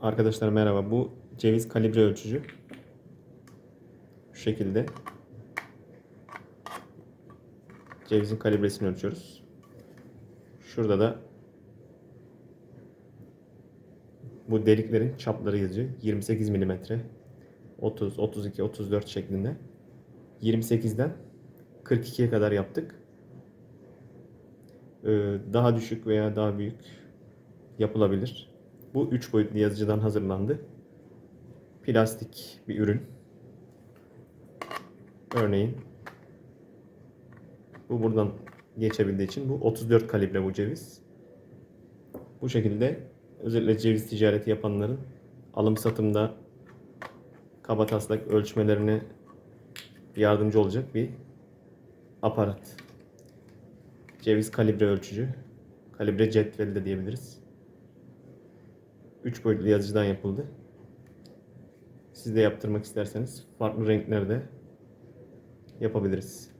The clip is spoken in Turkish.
Arkadaşlar merhaba. Bu ceviz kalibre ölçücü. Şu şekilde. Cevizin kalibresini ölçüyoruz. Şurada da bu deliklerin çapları yazıyor. 28 mm, 30, 32, 34 şeklinde. 28'den 42'ye kadar yaptık. Ee, Daha düşük veya daha büyük yapılabilir. Bu 3 boyutlu yazıcıdan hazırlandı. Plastik bir ürün. Örneğin bu buradan geçebildiği için bu 34 kalibre bu ceviz. Bu şekilde özellikle ceviz ticareti yapanların alım satımda kaba taslak ölçmelerine yardımcı olacak bir aparat. Ceviz kalibre ölçücü. Kalibre cetveli de diyebiliriz. 3 boyutlu yazıcıdan yapıldı. Siz de yaptırmak isterseniz farklı renklerde yapabiliriz.